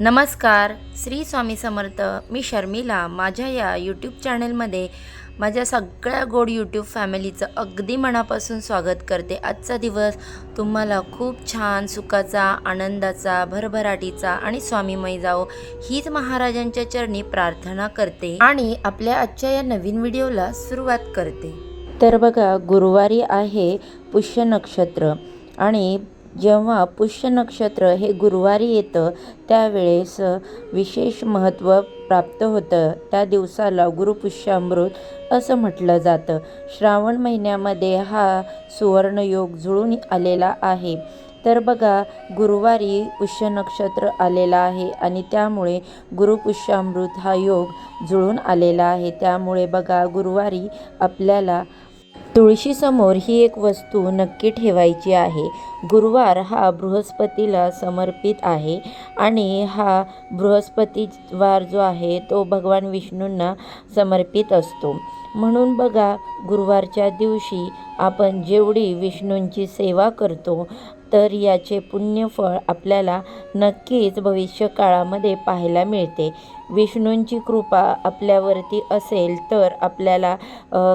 नमस्कार श्री स्वामी समर्थ. मी शर्मिला. माझ्या या यूट्यूब चॅनलमध्ये माझ्या सगळ्या गोड यूट्यूब फॅमिलीचं अगदी मनापासून स्वागत करते. आजचा दिवस तुम्हाला खूप छान सुखाचा आनंदाचा भरभराटीचा आणि स्वामीमय जाओ हीच महाराजांच्या चरणी प्रार्थना करते आणि आपल्या आजच्या या नवीन व्हिडिओला सुरुवात करते. तर बघा गुरुवारी आहे पुष्य नक्षत्र आणि जेव्हा पुष्य नक्षत्र हे गुरुवारी येतं त्यावेळेस विशेष महत्त्व प्राप्त होतं. त्या दिवसाला गुरुपुष्यामृत असं म्हटलं जातं. श्रावण महिन्यामध्ये हा सुवर्णयोग जुळून आलेला आहे. तर बघा गुरुवारी पुष्य नक्षत्र आलेला आहे आणि त्यामुळे गुरुपुष्यामृत हा योग जुळून आलेला आहे. त्यामुळे बघा गुरुवारी आपल्याला तुळशीसमोर ही एक वस्तू नक्की ठेवायची आहे. गुरुवार हा बृहस्पतीला समर्पित आहे आणि हा बृहस्पतीवार जो आहे तो भगवान विष्णूंना समर्पित असतो. म्हणून बघा गुरुवारच्या दिवशी आपण जेवढी विष्णूंची सेवा करतो तर याचे पुण्यफळ आपल्याला नक्कीच भविष्य काळामध्ये पाहायला मिळते. विष्णूंची कृपा आपल्यावरती असेल तर आपल्याला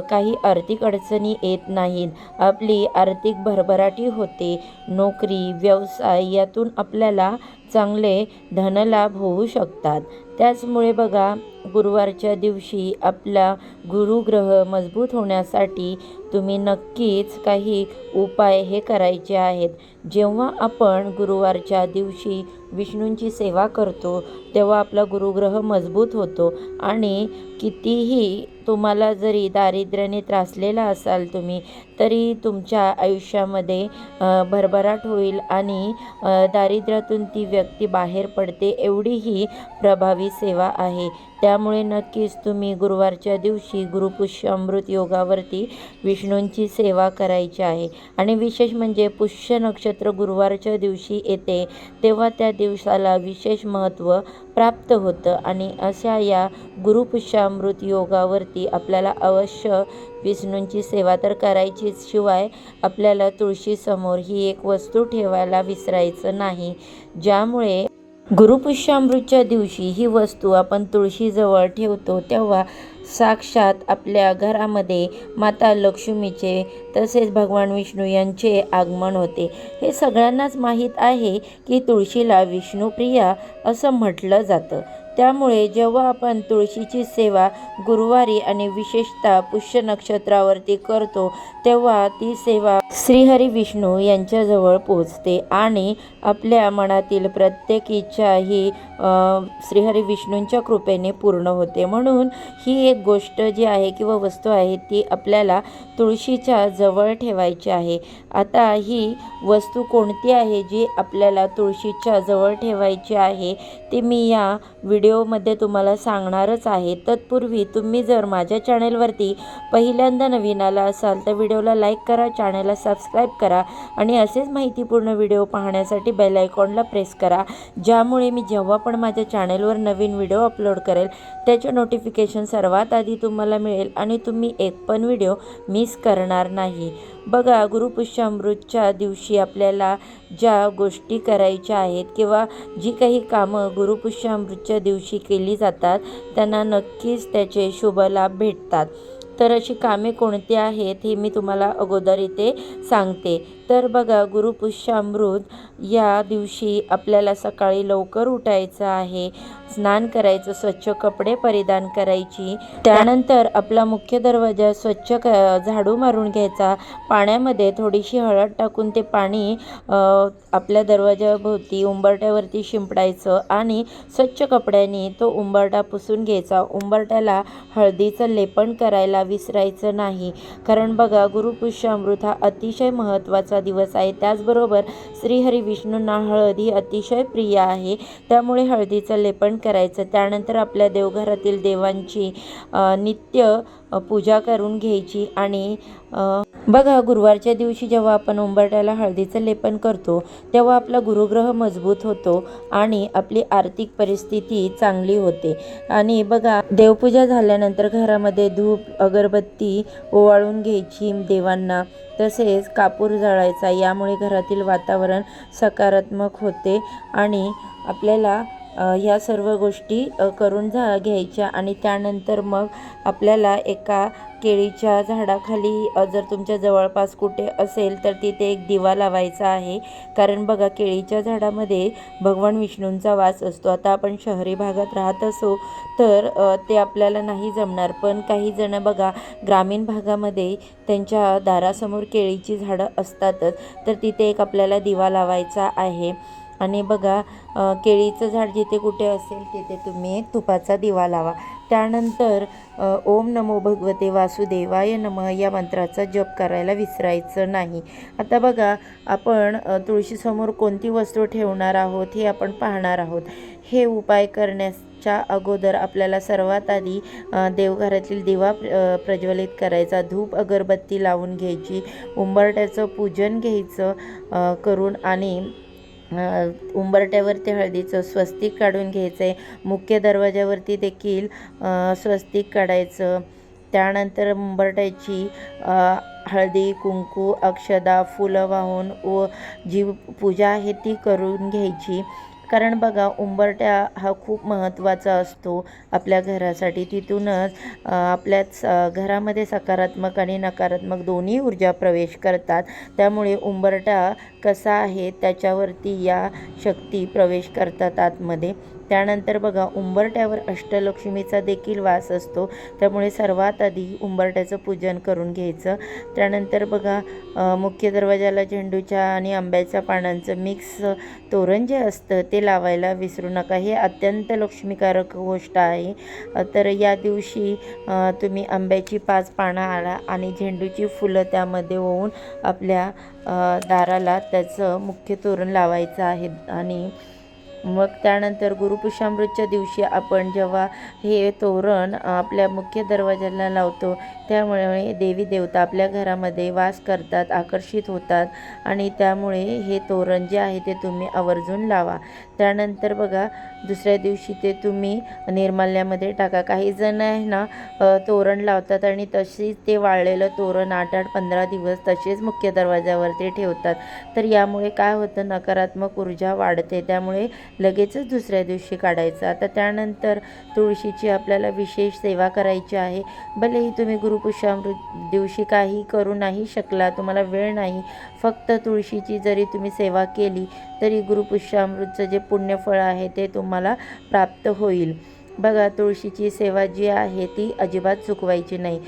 काही आर्थिक अडचणी येत नाहीत. आपली आर्थिक भरभराटी होते. नोकरी व्यवसाय यातून आपल्याला चांगले धनलाभ होऊ शकतात. त्याचमुळे बघा गुरुवारच्या दिवशी आपला गुरुग्रह मजबूत होण्यासाठी तुम्ही नक्कीच काही उपाय हे करायचे आहेत. जेव्हा आपण गुरुवारच्या दिवशी विष्णूंची सेवा करतो तेव्हा आपला गुरुग्रह मजबूत होतो आणि कितीही तुम्हाला जरी दारिद्र्याने त्रासलेला असाल तुम्ही तरी तुमच्या आयुष्यामध्ये भरभराट होईल आणि दारिद्र्यातून ती व्यक्ती बाहेर पडते एवढी ही प्रभावी सेवा आहे. त्यामुळे नक्कीच तुम्ही गुरुवारच्या दिवशी गुरुपुष्य अमृत योगावरती विष्णूंची सेवा करायची आहे. आणि विशेष म्हणजे पुष्य नक्षत्र गुरुवारच्या दिवशी येते तेव्हा त्या दिवसाला विशेष महत्त्व प्राप्त होतं आणि अशा या गुरुपुष्यामृत योगावरती आपल्याला अवश्य विष्णूंची सेवा तर करायचीच शिवाय आपल्याला तुळशीसमोर ही एक वस्तू ठेवायला विसरायचं नाही. ज्यामुळे गुरुपुष्यामृतच्या दिवशी ही वस्तू आपण तुळशीजवळ ठेवतो तेव्हा साक्षात आपल्या घरामध्ये माता लक्ष्मीचे तसेच भगवान विष्णू यांचे आगमन होते. हे सगळ्यांनाच माहीत आहे की तुळशीला विष्णुप्रिया असं म्हटलं जातं. त्यामुळे जेव्हा आपण तुळशीची सेवा गुरुवारी आणि विशेषतः पुष्य नक्षत्रावरती करतो तेव्हा ती सेवा श्रीहरी विष्णू यांच्याजवळ पोचते आणि आपल्या मनातील प्रत्येक इच्छा ही श्रीहरी विष्णूंच्या कृपेने पूर्ण होते. म्हणून ही एक गोष्ट जी आहे किंवा वस्तू आहे ती आपल्याला तुळशीच्या जवळ ठेवायची आहे. आता ही वस्तू कोणती आहे जी आपल्याला तुळशीच्या जवळ ठेवायची आहे ती मी या व्हिडिओमध्ये तुम्हाला सांगणारच आहे. तत्पूर्वी तुम्ही जर माझ्या चॅनेलवरती पहिल्यांदा नवीन आला असाल तर व्हिडिओला लाईक करा चॅनलला सबस्क्राईब करा आणि असेच माहितीपूर्ण व्हिडिओ पाहण्यासाठी बेल आयकॉनला प्रेस करा ज्यामुळे मी जेव्हा पण माझ्या चॅनेलवर नवीन व्हिडिओ अपलोड करेल त्याचे नोटिफिकेशन सर्वात आधी तुम्हाला मिळेल आणि तुम्ही एक पण व्हिडिओ मिस करणार नाही. बघा गुरुपुष्यामृतच्या दिवशी आपल्याला ज्या गोष्टी करायच्या आहेत किंवा जी काही कामं गुरुपुष्यामृतच्या दिवशी दिवशी केली जातात. त्यांना नक्कीच त्याचे शुभ लाभ भेटतात. तर अशी कामे कोणती आहेत हे मी तुम्हाला अगोदर इथे सांगते. तर बघा गुरुपुष्यामृत या दिवशी आपल्याला सकाळी लवकर उठायचं आहे. स्नान करायचं स्वच्छ कपडे परिधान करायची. त्यानंतर आपला मुख्य दरवाजा स्वच्छ क झाडू मारून घ्यायचा. पाण्यामध्ये थोडीशी हळद टाकून ते पाणी आपल्या दरवाजाभोवती उंबरट्यावरती शिंपडायचं आणि स्वच्छ कपड्यांनी तो उंबरटा पुसून घ्यायचा. उंबरट्याला हळदीचं लेपन करायला विसरायचं नाही. कारण बघा गुरुपुष्यामृत हा अतिशय महत्त्वाचा दिवस आहे. त्याचबरोबर श्रीहरी विष्णूंना हळद ही अतिशय प्रिय आहे. त्यामुळे हळदीचं लेपन करायचं. त्यानंतर आपल्या देवघरातील देवांची नित्य पूजा करून घ्यायची आणि बघा गुरुवारच्या दिवशी जेव्हा आपण उंबरट्याला हळदीचं लेपन करतो तेव्हा आपला गुरुग्रह मजबूत होतो आणि आपली आर्थिक परिस्थिती चांगली होते. आणि बघा देवपूजा झाल्यानंतर घरामध्ये धूप अगरबत्ती ओवाळून घ्यायची देवांना तसेच कापूर जाळायचा यामुळे घरातील वातावरण सकारात्मक होते आणि आपल्याला ह्या सर्व गोष्टी करून जा घ्यायच्या आणि त्यानंतर मग आपल्याला एका केळीच्या झाडाखाली जर तुमच्या जवळपास कुठे असेल तर तिथे एक दिवा लावायचा आहे. कारण बघा केळीच्या झाडामध्ये भगवान विष्णूंचा वास असतो. आता आपण शहरी भागात राहत असो तर ते आपल्याला नाही जमणार. पण काही जणं बघा ग्रामीण भागामध्ये त्यांच्या दारासमोर केळीची झाडं असतातच. तर तिथे एक आपल्याला दिवा लावायचा आहे. आणि बघा केळीचं झाड जिथे कुठे असेल तिथे तुम्ही एक तुपाचा दिवा लावा. त्यानंतर ओम नमो भगवते वासुदेवाय नमः या मंत्राचा जप करायला विसरायचं नाही. आता बघा आपण तुळशीसमोर कोणती वस्तू ठेवणार आहोत हे आपण पाहणार आहोत. हे उपाय करण्याच्या अगोदर आपल्याला सर्वात आधी देवघरातील दिवा प्रज्वलित करायचा. धूप अगरबत्ती लावून घ्यायची. उंबरट्याचं पूजन घ्यायचं करून आणि उंबरट्यावरती हळदीचं स्वस्तिक काढून घ्यायचं आहे मुख्य दरवाजावरती देखील स्वस्तिक काढायचं. त्यानंतर उंबरट्याची हळदी कुंकू अक्षदा फुलं वाहून व जी पूजा आहे ती करून घ्यायची. कारण बघा उंबरट्या हा खूप महत्त्वाचा असतो आपल्या घरासाठी. तिथूनच आपल्याच घरामध्ये सकारात्मक आणि नकारात्मक दोन्ही ऊर्जा प्रवेश करतात. त्यामुळे उंबरटा कसा आहे त्याच्यावरती या शक्ती प्रवेश करतात आतमध्ये. त्यानंतर बघा उंबरट्यावर अष्टलक्ष्मीचा देखील वास असतो. त्यामुळे सर्वात आधी उंबरट्याचं पूजन करून घ्यायचं. त्यानंतर बघा मुख्य दरवाजाला झेंडूच्या आणि आंब्याच्या पानांचं मिक्स तोरण जे असतं ते लावायला विसरू नका. हे अत्यंत लक्ष्मीकारक गोष्ट आहे. तर या दिवशी तुम्ही आंब्याची पाच पानं आणा आणि झेंडूची फुलं त्यामध्ये होऊन आपल्या दाराला त्याचं मुख्य तोरण लावायचं आहे आणि मग त्यानंतर गुरुपुषामृतच्या दिवशी आपण जेव्हा हे तोरण आपल्या मुख्य दरवाजाला लावतो त्यामुळे देवी देवता आपल्या घरामध्ये वास करतात आकर्षित होतात आणि त्यामुळे हे तोरण जे आहे ते तुम्ही आवर्जून लावा. त्यानंतर बघा दुसऱ्या दिवशी ते तुम्ही निर्माल्यामध्ये टाका. काही जण आहे ना तोरण लावतात आणि तशीच ते वाळलेलं तोरण आठ आठ पंधरा दिवस तसेच मुख्य दरवाजावरती ठेवतात. तर यामुळे काय होतं नकारात्मक ऊर्जा वाढते. त्यामुळे लगेचच दुसऱ्या दिवशी काढायचं. आता त्यानंतर तुळशीची आपल्याला विशेष सेवा करायची आहे. भलेही तुम्ही पुष्यामृत दिवशी काही करू नाही शकला तुम्हाला वेळ नाही. फक्त तुळशीची जरी तुम्ही सेवा केली तरी गुरुपुष्यामृतचं जे पुण्यफळ आहे ते तुम्हाला प्राप्त होईल. बघा तुळशीची सेवा जी आहे ती अजिबात चुकवायची नाही.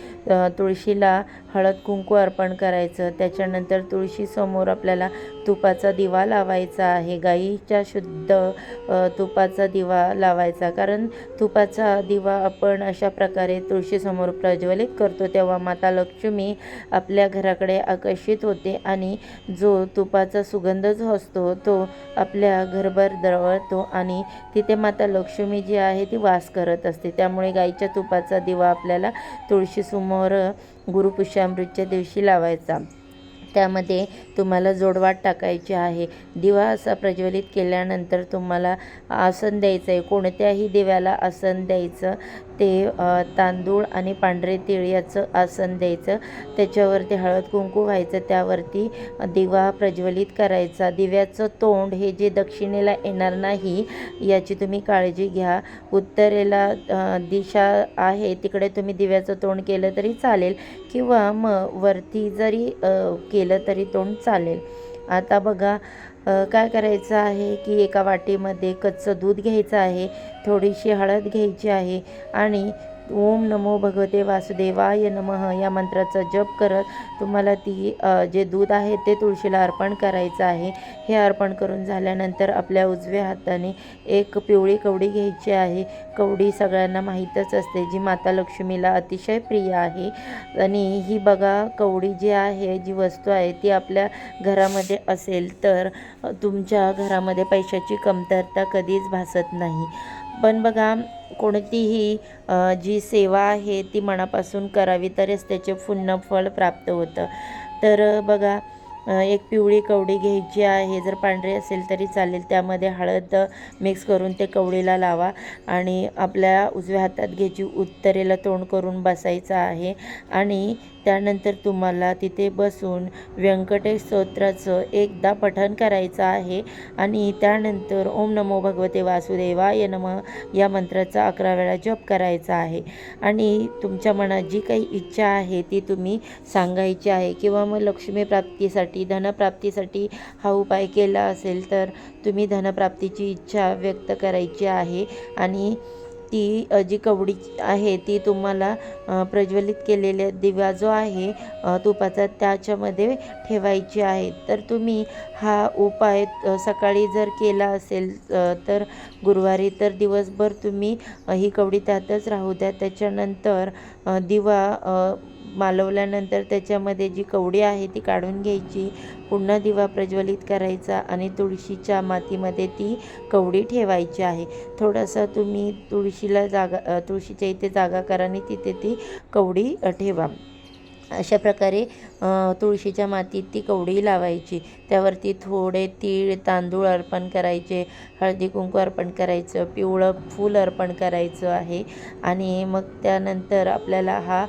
तुळशीला हळद कुंकू अर्पण करायचं त्याच्यानंतर तुळशीसमोर आपल्याला तुपाचा दिवा लावायचा आहे. गाईच्या शुद्ध तुपाचा दिवा लावायचा. कारण तुपाचा दिवा आपण अशा प्रकारे तुळशीसमोर प्रज्वलित करतो तेव्हा माता लक्ष्मी आपल्या घराकडे आकर्षित होते आणि जो तुपाचा सुगंध जो असतो तो आपल्या घरभर दरवळतो आणि तिथे माता लक्ष्मी जी आहे ती वास करत असते. त्यामुळे गाईच्या तुपाचा दिवा आपल्याला तुळशीसमोर गुरुपुष्यामृतच्या दिवशी लावायचा. त्यामध्ये तुम्हाला जोडवाट टाकायची आहे. दिवा असा प्रज्वलित केल्यानंतर तुम्हाला आसन द्यायचं आहे कोणत्याही दिव्याला आसन द्यायचं ते तांदूळ आणि पांढरे तीळ याचं आसन द्यायचं. त्याच्यावरती हळद कुंकू व्हायचं. त्यावरती दिवा प्रज्वलित करायचा. दिव्याचं तोंड हे जे दक्षिणेला येणार नाही याची तुम्ही काळजी घ्या. उत्तरेला दिशा आहे तिकडे तुम्ही दिव्याचं तोंड केलं तरी चालेल. किंवा मग वरती जरी केलं तरी तोंड चालेल. आता बघा काय करायचं आहे की एका वाटीमध्ये कच्चं दूध घ्यायचं आहे थोडीशी हळद घ्यायची आहे आणि ओम नमो भगवते वासुदेवाय नमः. या मंत्राचा जप करत तुम्हाला ती जे दूध आहे ते तुळशीला अर्पण करायचं आहे. हे अर्पण करून झाल्यानंतर आपल्या उजव्या हाताने एक पिवळी कवडी घ्यायची आहे. कवडी सगळ्यांना माहीतच असते जी माता लक्ष्मीला अतिशय प्रिय आहे. आणि ही बघा कवडी जी आहे जी वस्तू आहे ती आपल्या घरामध्ये असेल तर तुमच्या घरामध्ये पैशाची कमतरता कधीच भासत नाही. पण बघा कोणतीही जी सेवा आहे ती मनापासून करावी तरच त्याचे पुण्य फळ प्राप्त होतं. तर बघा एक पिवळी कवडी घ्यायची आहे जर पांढरी असेल तरी चालेल त्यामध्ये हळद मिक्स करून ते कवडीला लावा आणि आपल्या उजव्या हातात घ्यायची उत्तरेला तोंड करून बसायचं आहे. आणि त्यानंतर तुम्हाला तिथे बसून व्यंकटेश स्तोत्राचं एकदा पठण करायचं आहे. आणि त्यानंतर ओम नमो भगवते वासुदेवाय नम या मंत्राचा अकरा वेळा जप करायचा आहे. आणि तुमच्या मनात जी काही इच्छा आहे ती तुम्ही सांगायची आहे. किंवा मग लक्ष्मी प्राप्तीसाठी धनप्राप्तीसाठी हा उपाय केला असेल तर तुम्ही धनप्राप्तीची इच्छा व्यक्त करायची आहे. आणि ती जी कवडी आहे ती तुम्हाला प्रज्वलित केलेला दिवा जो आहे तुपाचा त्याच्यामध्ये ठेवायची आहे. तर तुम्ही हा उपाय सकाळी जर केला असेल तर गुरुवारी तर दिवसभर तुम्ही ही कवडी त्यातच राहू द्या. त्याच्यानंतर दिवा मालवल्यानंतर त्याच्यामध्ये जी कवडी आहे ती काढून घ्यायची. पुन्हा दिवा प्रज्वलित करायचा आणि तुळशीच्या मातीमध्ये ती कवडी ठेवायची आहे. थोडासा तुम्ही तुळशीला जागा तुळशीच्या इथे जागा करा आणि तिथे ती कवडी ठेवा. अशा प्रकारे तुळशीच्या मातीत ती कवडी लावायची. त्यावरती थोडे तीळ तांदूळ अर्पण करायचे हळदी कुंकू अर्पण करायचं पिवळं फूल अर्पण करायचं आहे. आणि मग त्यानंतर आपल्याला हा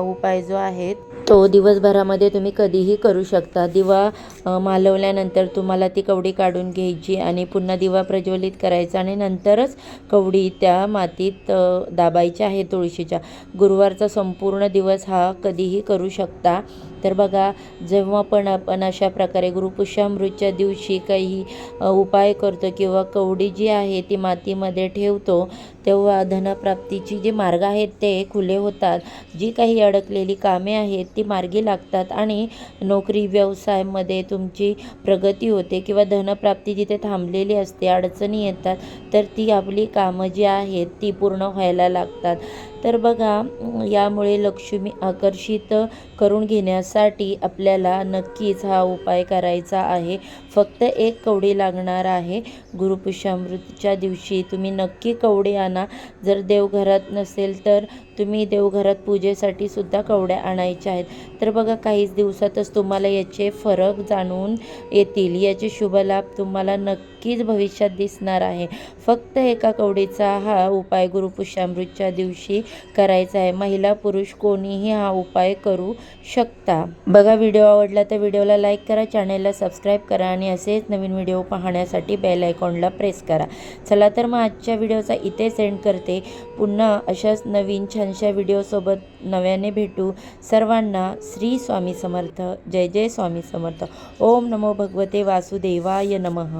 उपाय जो आहे तो दिवसभरामध्ये तुम्ही कधीही करू शकता. दिवा मालवल्यानंतर तुम्हाला ती कवडी काढून घ्यायची आणि पुन्हा दिवा प्रज्वलित करायचा आणि नंतरच कवडी त्या मातीत दाबायची आहे तुळशीच्या. गुरुवारचा संपूर्ण दिवस हा कधीही करू शकता. तर बघा जेव्हा पण आपण अशा प्रकारे गुरुपुष्यामृतच्या दिवशी काही उपाय करतो किंवा कवडी जी आहे ती मातीमध्ये ठेवतो तेव्हा धनप्राप्तीची जे मार्ग आहेत ते खुले होतात. जी काही अडकलेली कामे आहेत ती मार्गी लागतात आणि नोकरी व्यवसायामध्ये तुमची प्रगती होते किंवा धनप्राप्ती जिथे थांबलेली असते अडचणी येतात तर ती आपली कामं जी आहेत ती पूर्ण व्हायला लागतात. तर बघा यामुळे लक्ष्मी आकर्षित करून घेण्यास घेण्यासाठी आपल्याला नक्कीच हा उपाय करायचा आहे. फक्त एक कवडी लागणार आहे. गुरुपुष्यामृतच्या दिवशी तुम्ही नक्की कवडी आणा. जर देवघरात नसेल तर तुम्ही देवघरात पूजेसाठी सुद्धा कवड्या आणायच्या आहेत. तर बघा काहीच दिवसातच तुम्हाला याचे फरक जाणून येतील. याचे शुभ लाभ तुम्हाला नक्कीच भविष्यात दिसणार आहे. फक्त एका कवडीचा हा उपाय गुरुपुष्यामृतच्या दिवशी करायचा आहे. महिला पुरुष कोणीही हा उपाय करू शकता. बघा व्हिडिओ आवडला तर व्हिडिओला लाईक करा चॅनलला सबस्क्राईब करा आणि असेच नवीन व्हिडिओ पाहण्यासाठी बेल आयकॉनला प्रेस करा. चला तर मग आजच्या व्हिडिओचा इथे सेंड करते. पुन्हा अशाच नवीन छानशा व्हिडिओसोबत नव्याने भेटू सर्वांना श्री स्वामी समर्थ. जय जय स्वामी समर्थ. ओम नमो भगवते वासुदेवाय नमः.